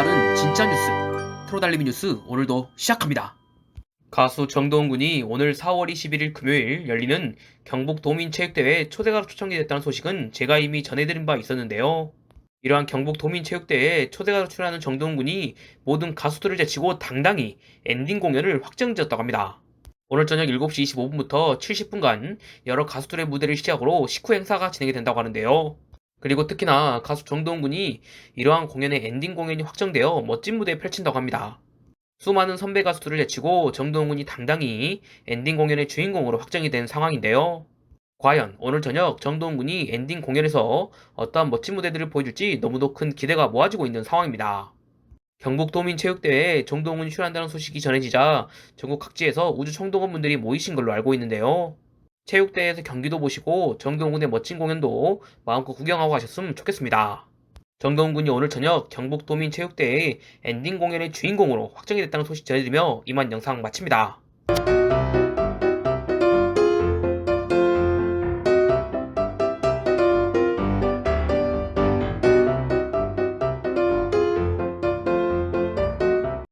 빠른 진짜 뉴스 프로달리미 뉴스 오늘도 시작합니다. 가수 정도훈 군이 오늘 4월 21일 금요일 열리는 경북 도민체육대회 초대가로 초청이 됐다는 소식은 제가 이미 전해드린 바 있었는데요. 이러한 경북 도민체육대회에 초대가로 출연하는 정도훈 군이 모든 가수들을 제치고 당당히 엔딩 공연을 확정지었다고 합니다. 오늘 저녁 7시 25분부터 70분간 여러 가수들의 무대를 시작으로 식후 행사가 진행이 된다고 하는데요. 그리고 특히나 가수 정도훈 군이 이러한 공연의 엔딩 공연이 확정되어 멋진 무대에 펼친다고 합니다. 수많은 선배 가수들을 제치고 정도훈 군이 당당히 엔딩 공연의 주인공으로 확정이 된 상황인데요. 과연 오늘 저녁 정도훈 군이 엔딩 공연에서 어떠한 멋진 무대들을 보여줄지 너무도 큰 기대가 모아지고 있는 상황입니다. 경북 도민체육대회에 정도훈 군이 출연한다는 소식이 전해지자 전국 각지에서 우주 총동원 분들이 모이신 걸로 알고 있는데요. 체육대회에서 경기도 보시고 정동훈 군의 멋진 공연도 마음껏 구경하고 가셨으면 좋겠습니다. 정동훈 군이 오늘 저녁 경북도민체육대회 엔딩 공연의 주인공으로 확정이 됐다는 소식 전해드리며 이만 영상 마칩니다.